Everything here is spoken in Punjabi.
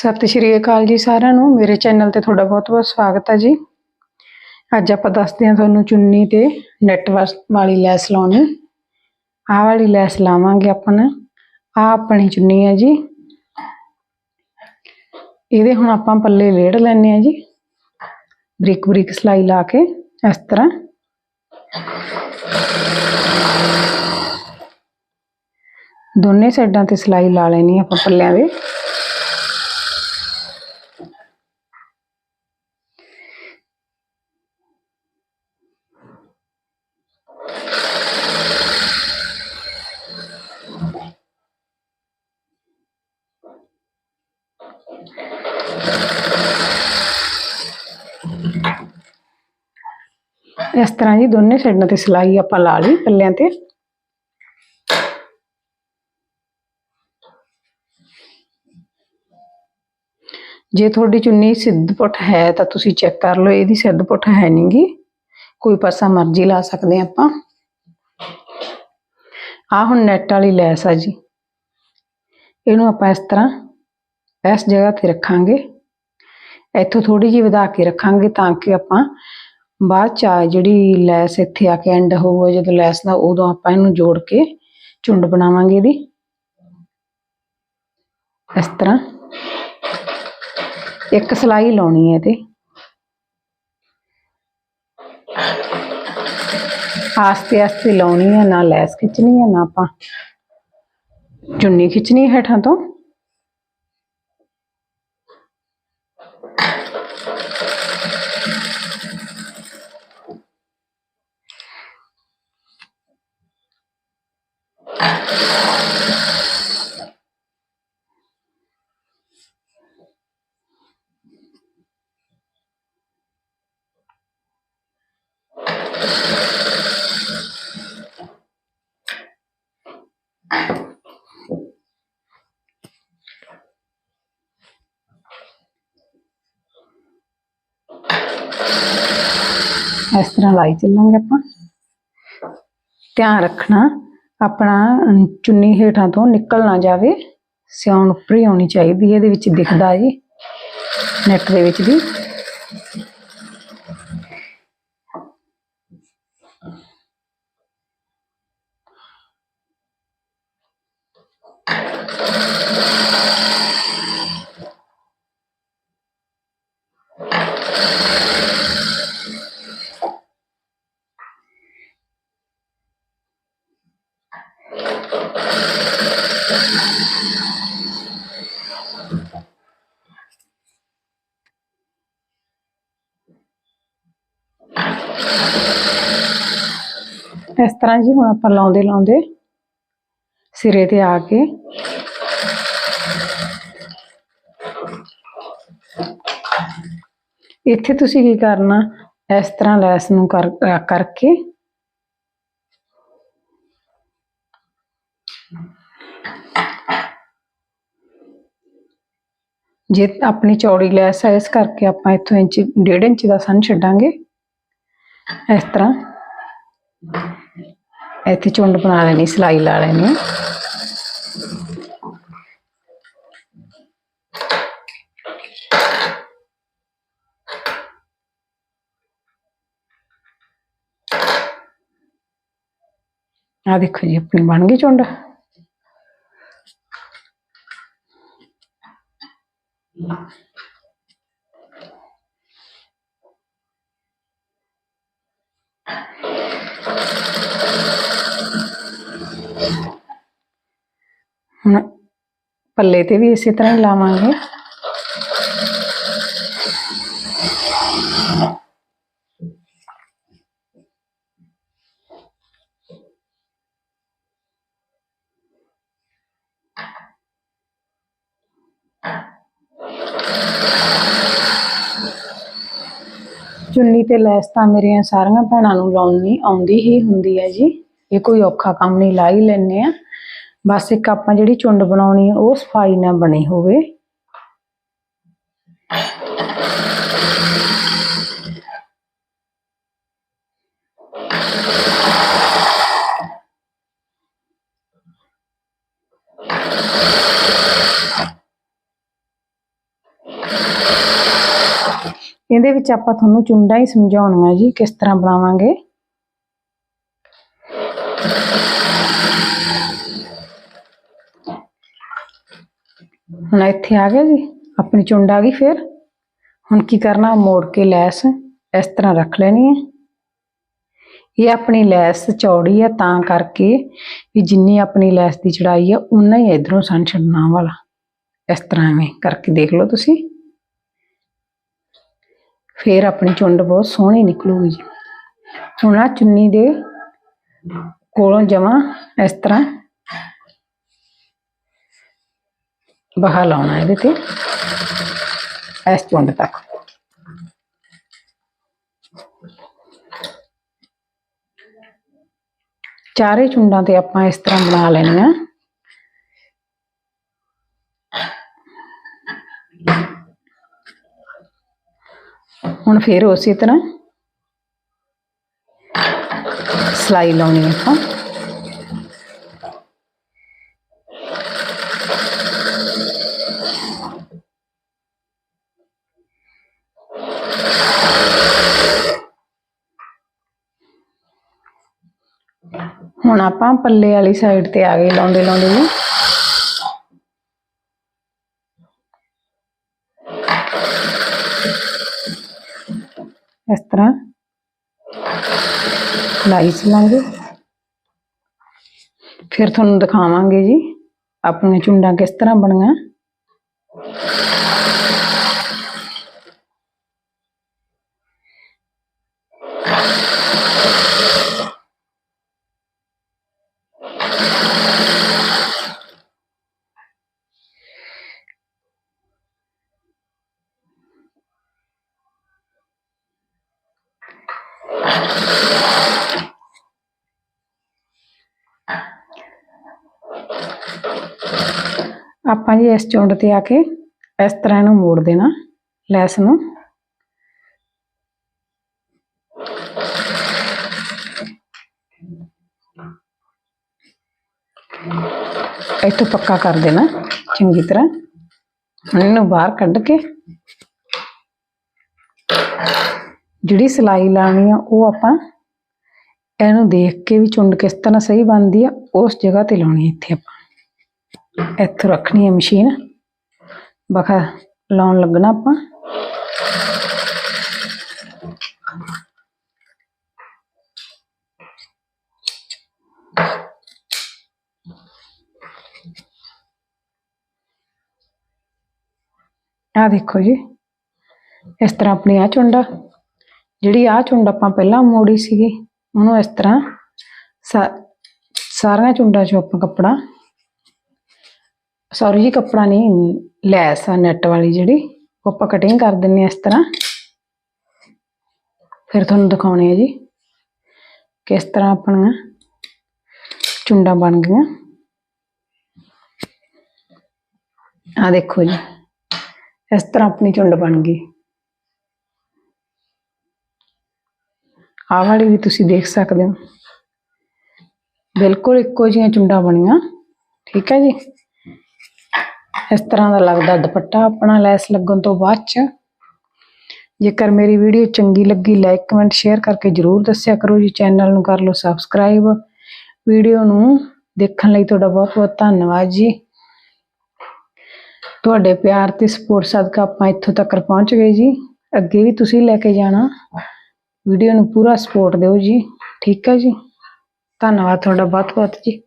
ਸਤਿ ਸ਼੍ਰੀ ਅਕਾਲ ਜੀ ਸਾਰਿਆਂ ਨੂੰ। ਮੇਰੇ ਚੈਨਲ ਤੇ ਤੁਹਾਡਾ ਬਹੁਤ-ਬਹੁਤ ਸਵਾਗਤ ਹੈ ਜੀ। ਅੱਜ ਆਪਾਂ ਦੱਸਦੇ ਹਾਂ ਤੁਹਾਨੂੰ ਚੁੰਨੀ ਤੇ ਨੈਟ ਵਾਲੀ ਲੈਸ ਲਾਉਣੀ। ਆਹ ਵਾਲੀ ਲੈਸ ਲਾਵਾਂਗੇ ਆਪਾਂ ਨੇ। ਆਹ ਆਪਣੀ ਚੁੰਨੀ ਹੈ ਜੀ। ਇਹਦੇ ਹੁਣ ਆਪਾਂ ਪੱਲੇ ਵੇੜ ਲੈਣੇ ਆ ਜੀ। ਬਰੀਕ ਬਰੀਕ ਸਲਾਈ ਲਾ ਕੇ ਇਸ ਤਰ੍ਹਾਂ। ਦੋਨੇ ਸਾਈਡਾਂ ਤੇ ਸਲਾਈ ਲਾ ਲੈਣੀ ਆਪਾਂ ਪੱਲਿਆਂ ਦੇ। ਇਸ ਤਰ੍ਹਾਂ ਜੀ ਦੋਨੇ ਸਾਈਡਾਂ ਤੇ ਸਿਲਾਈ ਆਪਾਂ ਲਾ ਲਈ ਪੱਲਿਆਂ ਤੇ। ਜੇ ਤੁਹਾਡੀ ਚੁੰਨੀ ਸਿੱਧ ਪੁੱਟ ਹੈ ਤਾਂ ਤੁਸੀਂ ਚੈੱਕ ਕਰ ਲਓ, ਇਹਦੀ ਸਿੱਧ ਪੁੱਟ ਹੈ ਨਹੀਂਗੀ ਕੋਈ ਪਾਸਾ ਮਰਜ਼ੀ ਲਾ ਸਕਦੇ ਆਪਾਂ। ਆ ਹੁਣ ਨੈਟ ਵਾਲੀ ਲੈਸ ਆ ਜੀ। ਇਹਨੂੰ ਆਪਾਂ ਇਸ ਤਰ੍ਹਾਂ ਇਸ ਜਗ੍ਹਾ ਤੇ ਰੱਖਾਂਗੇ। ਇੱਥੋਂ ਥੋੜੀ ਜਿਹੀ ਵਧਾ ਕੇ ਰੱਖਾਂਗੇ ਤਾਂ ਕਿ ਆਪਾਂ ਬਾਅਦ ਚ ਆ ਜਿਹੜੀ ਲੈਸ ਇੱਥੇ ਆ ਕੇ ਐਂਡ ਹੋਊਗਾ, ਜਦੋਂ ਲੈਸ ਦਾ ਉਦੋਂ ਆਪਾਂ ਇਹਨੂੰ ਜੋੜ ਕੇ ਚੁੰਡ ਬਣਾਵਾਂਗੇ ਇਹਦੀ। ਇਸ ਤਰ੍ਹਾਂ। ਇੱਕ ਸਲਾਈ ਲਾਉਣੀ ਹੈ ਤੇ ਆਸਤੇ ਆਸਤੇ ਲਾਉਣੀ ਹੈ, ਨਾ ਲੈਸ ਖਿੱਚਣੀ ਹੈ, ਨਾ ਆਪਾਂ ਚੁੰਨੀ ਖਿੱਚਣੀ ਹੈ ਹੇਠਾਂ ਤੋਂ। ਇਸ ਤਰ੍ਹਾਂ ਲਾਈ ਚੱਲਾਂਗੇ ਆਪਾਂ। ਧਿਆਨ ਰੱਖਣਾ। ਆਪਣਾ ਚੁੰਨੀ ਹੇਠਾਂ ਤੋਂ ਨਿਕਲ ਨਾ ਜਾਵੇ। ਸਿਆਉਣ ਉੱਪਰ ਹੀ ਆਉਣੀ ਚਾਹੀਦੀ ਹੈ, ਇਹਦੇ ਵਿੱਚ ਦਿਖਦਾ ਜੀ, ਨੈਟ ਦੇ ਵਿੱਚ ਵੀ। ਇਸ ਤਰ੍ਹਾਂ ਜੀ ਹੁਣ ਆਪਾਂ ਲਾਉਂਦੇ ਲਾਉਂਦੇ ਸਿਰੇ ਤੇ ਆ ਕੇ ਇੱਥੇ ਤੁਸੀਂ ਕੀ ਕਰਨਾ, ਇਸ ਤਰ੍ਹਾਂ ਲੈਸ ਨੂੰ ਕਰ ਕਰਕੇ ਜੇ ਆਪਣੀ ਚੌੜੀ ਲੈਸ ਹੈ, ਇਸ ਕਰਕੇ ਆਪਾਂ ਇੱਥੋਂ ਇੰਚ, ਡੇਢ ਇੰਚ ਦਾ ਸਨ ਛੱਡਾਂਗੇ। ਇਸ ਤਰ੍ਹਾਂ। ਇੱਥੇ ਚੁੰਡ ਬਣਾ ਲੈਣੀ, ਸਲਾਈ ਲਾ ਲੈਣੀ ਹੈ। ਆ ਦੇਖੋ ਜੀ, ਆਪਣੀ ਬਣ ਗਈ ਚੁੰਡ। ਹੁਣ ਪੱਲੇ ਤੇ ਵੀ ਇਸੇ ਤਰ੍ਹਾਂ ਹੀ ਲਾਵਾਂਗੇ ਚੁੰਨੀ ਤੇ ਲੈਸ ਤਾਂ ਮੇਰੀਆਂ ਸਾਰੀਆਂ ਭੈਣਾਂ ਨੂੰ ਲਾਉਣੀ ਆਉਂਦੀ ਹੀ ਹੁੰਦੀ ਹੈ ਜੀ। ਇਹ ਕੋਈ ਔਖਾ ਕੰਮ ਨਹੀਂ, ਲਾ ਹੀ ਲੈਨੇ ਆ ਬਸ ਇੱਕ ਆਪਾਂ ਜਿਹੜੀ ਚੁੰਡ ਬਣਾਉਣੀ ਹੈ, ਉਹ ਸਫ਼ਾਈ ਨਾਲ ਬਣੀ ਹੋਵੇ। ਇਹਦੇ ਵਿੱਚ ਆਪਾਂ ਤੁਹਾਨੂੰ ਚੁੰਡਾ ਹੀ ਸਮਝਾਉਣੀਆਂ ਜੀ, ਕਿਸ ਤਰ੍ਹਾਂ ਬਣਾਵਾਂਗੇ। ਹੁਣ ਇੱਥੇ ਆ ਗਿਆ ਜੀ, ਆਪਣੀ ਚੁੰਡ ਆ ਗਈ ਫਿਰ। ਹੁਣ ਕੀ ਕਰਨਾ ਮੋੜ ਕੇ ਲੈਸ ਇਸ ਤਰ੍ਹਾਂ ਰੱਖ ਲੈਣੀ ਹੈ। ਇਹ ਆਪਣੀ ਲੈਸ ਚੌੜੀ ਹੈ ਤਾਂ ਕਰਕੇ ਵੀ ਜਿੰਨੀ ਆਪਣੀ ਲੈਸ ਦੀ ਚੜਾਈ ਹੈ ਉਨਾ ਹੀ ਇਧਰੋਂ ਸਨ ਛੱਡਣਾ ਵਾਲਾ। ਇਸ ਤਰ੍ਹਾਂ ਐਵੇਂ ਕਰਕੇ ਦੇਖ ਲਓ ਤੁਸੀਂ। ਫਿਰ ਆਪਣੀ ਚੁੰਡ ਬਹੁਤ ਸੋਹਣੀ ਨਿਕਲੂਗੀ ਜੀ। ਹੁਣ ਆ ਚੁੰਨੀ ਦੇ ਕੋਲੋਂ ਜਮਾ ਇਸ ਤਰ੍ਹਾਂ ਬਹਾ ਲਾਉਣਾ ਇਹਦੇ ਤੇ, ਇਸ ਚੁੰਡ ਤੱਕ। ਚਾਰੇ ਚੁੰਡਾਂ ਤੇ ਆਪਾਂ ਇਸ ਤਰ੍ਹਾਂ ਬਣਾ ਲੈਣੀਆਂ। ਹੁਣ ਫਿਰ ਉਸੇ ਤਰ੍ਹਾਂ ਸਲਾਈ ਲਾਉਣੀ ਹੈ ਆਪਾਂ। ਹੁਣ ਆਪਾਂ ਪੱਲੇ ਵਾਲੀ ਸਾਈਡ ਤੇ ਆ ਗਏ ਲਾਉਂਦੇ ਲਾਉਂਦੇ ਜੀ ਇਸ ਤਰ੍ਹਾਂ ਲਾਈ ਚਲਾਂਗੇ। ਫਿਰ ਤੁਹਾਨੂੰ ਦਿਖਾਵਾਂਗੇ ਜੀ ਆਪਣੀਆਂ ਚੁੰਡਾਂ ਕਿਸ ਤਰ੍ਹਾਂ ਬਣੀਆਂ। ਆਪਾਂ ਜੀ ਇਸ ਚੁੰਡ ਤੇ ਆ ਕੇ ਇਸ ਤਰ੍ਹਾਂ ਇਹਨੂੰ ਮੋੜ ਦੇਣਾ, ਲੈਸ ਨੂੰ। ਇੱਥੋਂ ਪੱਕਾ ਕਰ ਦੇਣਾ, ਚੰਗੀ ਤਰ੍ਹਾਂ। ਹੁਣ ਇਹਨੂੰ ਬਾਹਰ ਕੱਢ ਕੇ ਜਿਹੜੀ ਸਲਾਈ ਲਾਣੀ ਆ, ਉਹ ਆਪਾਂ ਇਹਨੂੰ ਦੇਖ ਕੇ ਵੀ ਚੁੰਡ ਕਿਸ ਤਰ੍ਹਾਂ ਸਹੀ ਬਣਦੀ ਆ, ਉਸ ਜਗ੍ਹਾ ਤੇ ਲਾਉਣੀ ਆ ਇੱਥੇ ਆਪਾਂ। ਇੱਥੋਂ ਰੱਖਣੀ ਹੈ ਮਸ਼ੀਨ। ਬਖਾ ਲਾਉਣ ਲੱਗਣਾ ਆਪਾਂ। ਆ ਦੇਖੋ ਜੀ, ਇਸ ਤਰ੍ਹਾਂ ਆਪਣੀ ਆ ਚੁੰਡਾ ਜਿਹੜੀ ਆ ਚੁੰਡ ਆਪਾਂ ਪਹਿਲਾਂ ਮੋੜੀ ਸੀਗੀ ਉਹਨੂੰ ਇਸ ਤਰ੍ਹਾਂ ਸਾ- ਸਾਰੀਆਂ ਚੁੰਡਾਂ 'ਚੋਂ ਆਪਾਂ ਕੱਪੜਾ ਸੌਰੀ ਜੀ ਕੱਪੜਾ ਨਹੀਂ, ਲੈਸ ਆ ਨੈਟ ਵਾਲੀ ਜਿਹੜੀ, ਉਹ ਆਪਾਂ ਕਟਿੰਗ ਕਰ ਦਿੰਨੇ ਆ ਇਸ ਤਰ੍ਹਾਂ। ਫਿਰ ਤੁਹਾਨੂੰ ਦਿਖਾਉਣੇ ਆ ਜੀ ਕਿਸ ਤਰ੍ਹਾਂ ਆਪਣੀਆਂ ਚੁੰਡਾਂ ਬਣ ਗਈਆਂ। ਆ ਦੇਖੋ ਜੀ, ਇਸ ਤਰ੍ਹਾਂ ਆਪਣੀ ਚੁੰਡ ਬਣ ਗਈ। ਆਹ ਵਾਲੀ ਵੀ ਤੁਸੀਂ ਦੇਖ ਸਕਦੇ ਹੋ। ਬਿਲਕੁਲ ਇੱਕੋ ਜਿਹੀਆਂ ਚੁੰਡਾਂ ਬਣੀਆਂ, ਠੀਕ ਹੈ ਜੀ? ਇਸ ਤਰ੍ਹਾਂ ਦਾ ਲੱਗਦਾ ਦੁਪੱਟਾ ਆਪਣਾ ਲੈਸ ਲੱਗਣ ਤੋਂ ਬਾਅਦ ਚ। ਜੇਕਰ ਮੇਰੀ ਵੀਡੀਓ ਚੰਗੀ ਲੱਗੀ ਲਾਈਕ ਕਮੈਂਟ ਸ਼ੇਅਰ ਕਰਕੇ ਜਰੂਰ ਦੱਸਿਆ ਕਰੋ ਜੀ। ਚੈਨਲ ਨੂੰ ਕਰ ਲਓ ਸਬਸਕ੍ਰਾਈਬ ਵੀਡੀਓ ਨੂੰ ਦੇਖਣ ਲਈ ਤੁਹਾਡਾ ਬਹੁਤ ਬਹੁਤ ਧੰਨਵਾਦ ਜੀ। ਤੁਹਾਡੇ ਪਿਆਰ ਤੇ ਸਪੋਰਟ ਸਦਕਾ ਆਪਾਂ ਇੱਥੋਂ ਤੱਕ ਪਹੁੰਚ ਗਏ ਜੀ। ਅੱਗੇ ਵੀ ਤੁਸੀਂ ਲੈ ਕੇ ਜਾਣਾ। ਵੀਡੀਓ ਨੂੰ ਪੂਰਾ ਸਪੋਰਟ ਦਿਓ ਜੀ। ਠੀਕ ਹੈ ਜੀ? ਧੰਨਵਾਦ ਤੁਹਾਡਾ ਬਹੁਤ ਬਹੁਤ ਜੀ।